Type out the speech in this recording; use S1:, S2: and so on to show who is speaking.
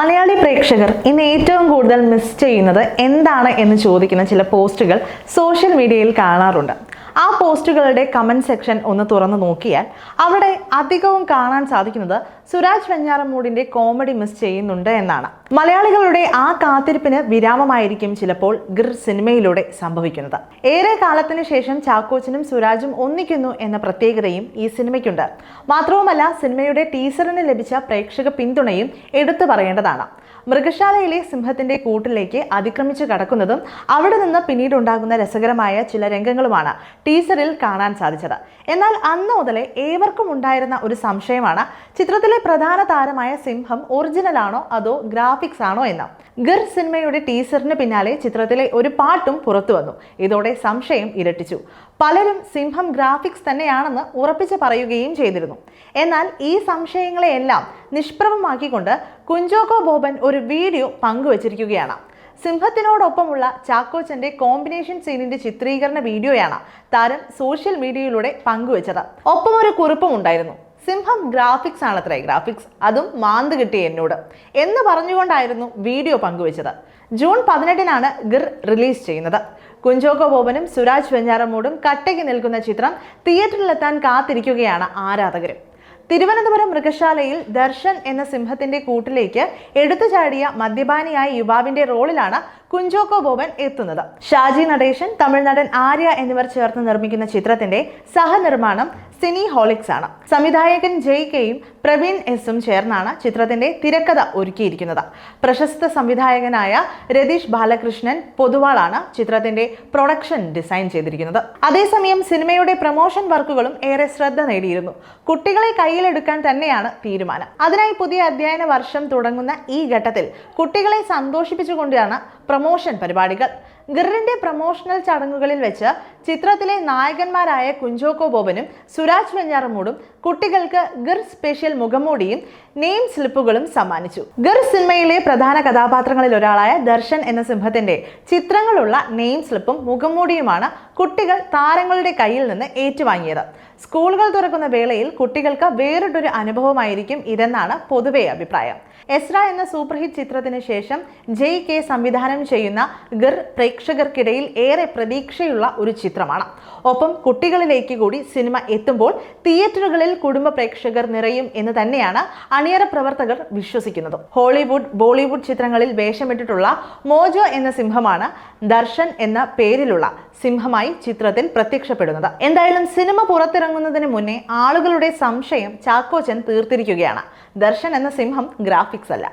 S1: മലയാളി പ്രേക്ഷകർ ഇന്ന് ഏറ്റവും കൂടുതൽ മിസ് ചെയ്യുന്നത് എന്താണ് എന്ന് ചോദിക്കുന്ന ചില പോസ്റ്റുകൾ സോഷ്യൽ മീഡിയയിൽ കാണാറുണ്ട്. ആ പോസ്റ്റുകളുടെ കമന്റ് സെക്ഷൻ ഒന്ന് തുറന്നു നോക്കിയാൽ അവിടെ അധികവും കാണാൻ സാധിക്കുന്നത് സുരാജ് വെഞ്ഞാറമൂടിന്റെ കോമഡി മിസ് ചെയ്യുന്നുണ്ട് എന്നാണ്. മലയാളികളുടെ ആ കാത്തിരിപ്പിന് വിരാമമായിരിക്കും ചിലപ്പോൾ ഗിർ സിനിമയിലൂടെ സംഭവിക്കുന്നത്. ഏറെ കാലത്തിന് ശേഷം ചാക്കോച്ചനും സുരാജും ഒന്നിക്കുന്നു എന്ന പ്രത്യേകതയും ഈ സിനിമയ്ക്കുണ്ട്. മാത്രവുമല്ല സിനിമയുടെ ടീസറിന് ലഭിച്ച പ്രേക്ഷക പിന്തുണയും എടുത്തു പറയേണ്ടതാണ്. മൃഗശാലയിലെ സിംഹത്തിന്റെ കൂട്ടിലേക്ക് അതിക്രമിച്ചു കടക്കുന്നതും അവിടെ നിന്ന് പിന്നീടുണ്ടാകുന്ന രസകരമായ ചില രംഗങ്ങളുമാണ് ടീസറിൽ കാണാൻ സാധിച്ചത്. എന്നാൽ അന്ന് മുതലേ ഏവർക്കും ഉണ്ടായിരുന്ന ഒരു സംശയമാണ്. ചിത്രത്തിലെ പ്രധാന താരമായ സിംഹം ഒറിജിനൽ ആണോ അതോ ഗ്രാഫിക്സ് ആണോ എന്ന്. ഗർ സിനിമയുടെ ടീസറിന് പിന്നാലെ ചിത്രത്തിലെ ഒരു പാട്ടും പുറത്തു വന്നു. ഇതോടെ സംശയം ഇരട്ടിച്ചു. പലരും സിംഹം ഗ്രാഫിക്സ് തന്നെയാണെന്ന് ഉറപ്പിച്ച് പറയുകയും ചെയ്തിരുന്നു. എന്നാൽ ഈ സംശയങ്ങളെയെല്ലാം നിഷ്പ്രഭമാക്കിക്കൊണ്ട് കുഞ്ചോക്കോ ബോബൻ ഒരു വീഡിയോ പങ്കുവച്ചിരിക്കുകയാണ്. സിംഹത്തിനോടൊപ്പമുള്ള ചാക്കോച്ചന്റെ കോമ്പിനേഷൻ സീനിന്റെ ചിത്രീകരണ വീഡിയോയാണ് താരം സോഷ്യൽ മീഡിയയിലൂടെ പങ്കുവച്ചത്. ഒപ്പം ഒരു കുറിപ്പും ഉണ്ടായിരുന്നു. സിംഹം ഗ്രാഫിക്സ് ആണത്രേ ഗ്രാഫിക്സ്. അതും മാന്ത് കിട്ടി എന്നോട്. എന്ന് പറഞ്ഞുകൊണ്ടായിരുന്നു വീഡിയോ പങ്കുവച്ചത്. ജൂൺ പതിനെട്ടിനാണ് ഗിർ റിലീസ് ചെയ്യുന്നത്. കുഞ്ചോക്കോ ബോബനും സുരാജ് വെഞ്ഞാറമ്മൂടും കട്ടയ്ക്ക് നിൽക്കുന്ന ചിത്രം തിയേറ്ററിലെത്താൻ കാത്തിരിക്കുകയാണ് ആരാധകരും. തിരുവനന്തപുരം മൃഗശാലയിൽ ദർശൻ എന്ന സിംഹത്തിന്റെ കൂട്ടിലേക്ക് എടുത്തു ചാടിയ മദ്യപാനിയായ യുവാവിന്റെ റോളിലാണ് കുഞ്ചോക്കോ ബോബൻ എത്തുന്നത്. ഷാജി നടേശൻ തമിഴ്നടൻ ആര്യ എന്നിവർ ചേർന്ന് നിർമ്മിക്കുന്ന ചിത്രത്തിന്റെ സഹനിർമ്മാണം സിനി ഹോളിക്സ് ആണ് സംവിധായകൻ ജയ് കെയും പ്രവീൺ എസും ചേർന്നാണ് ചിത്രത്തിന്റെ തിരക്കഥ ഒരുക്കിയിരിക്കുന്നത്. പ്രശസ്ത സംവിധായകനായ രതീഷ് ബാലകൃഷ്ണൻ പൊതുവാളാണ് ചിത്രത്തിന്റെ പ്രൊഡക്ഷൻ ഡിസൈൻ ചെയ്തിരിക്കുന്നത്. അതേസമയം സിനിമയുടെ പ്രൊമോഷൻ വർക്കുകളും ഏറെ ശ്രദ്ധ നേടിയിരുന്നു. കുട്ടികളെ കയ്യിലെടുക്കാൻ തന്നെയാണ് തീരുമാനം. അതിനായി പുതിയ അധ്യയന വർഷം തുടങ്ങുന്ന ഈ ഘട്ടത്തിൽ കുട്ടികളെ സന്തോഷിപ്പിച്ചുകൊണ്ടാണ് പ്രൊമോഷൻ പരിപാടികൾ. ഗിറിന്റെ പ്രൊമോഷണൽ ചടങ്ങുകളിൽ വെച്ച് ചിത്രത്തിലെ നായകന്മാരായ കുഞ്ചോക്കോ ബോബനും സുരാജ് വെഞ്ഞാറമൂടും കുട്ടികൾക്ക് ഗിർ സ്പെഷ്യൽ മുഖംമൂടിയും നെയിം സ്ലിപ്പുകളും സമ്മാനിച്ചു. ഗർ സിനിമയിലെ പ്രധാന കഥാപാത്രങ്ങളിൽ ഒരാളായ ദർശൻ എന്ന സിംഹത്തിന്റെ ചിത്രങ്ങളുള്ള നെയിം സ്ലിപ്പും മുഖംമൂടിയുമാണ് കുട്ടികൾ താരങ്ങളുടെ കയ്യിൽ നിന്ന് ഏറ്റുവാങ്ങിയത്. സ്കൂളുകൾ തുറക്കുന്ന വേളയിൽ കുട്ടികൾക്ക് വേറിട്ടൊരു അനുഭവമായിരിക്കും ഇതെന്നാണ് പൊതുവേ അഭിപ്രായം. എസ്ര എന്ന സൂപ്പർ ഹിറ്റ് ചിത്രത്തിന് ശേഷം ജയ് കെ സംവിധാനം ചെയ്യുന്ന ഗർ പ്രേക്ഷകർക്കിടയിൽ ഏറെ പ്രതീക്ഷയുള്ള ഒരു ചിത്രമാണ്. ഒപ്പം കുട്ടികളിലേക്ക് കൂടി സിനിമ എത്തുമ്പോൾ തിയേറ്ററുകളിൽ കുടുംബ പ്രേക്ഷകർ നിറയും എന്ന് തന്നെയാണ് അണിയറ പ്രവർത്തകർ വിശ്വസിക്കുന്നത് ഹോളിവുഡ് ബോളിവുഡ് ചിത്രങ്ങളിൽ വേഷമിട്ടിട്ടുള്ള മോജോ എന്ന സിംഹമാണ് ദർശൻ എന്ന പേരിലുള്ള സിംഹമായി ചിത്രത്തിൽ പ്രത്യക്ഷപ്പെടുന്നത്. എന്തായാലും സിനിമ പുറത്തിറങ്ങുന്നതിന് മുന്നേ ആളുകളുടെ സംശയം ചാക്കോച്ചൻ തീർത്തിരിക്കുകയാണ്. ദർശൻ എന്ന സിംഹം ഗ്രാഫിക്സ് അല്ല.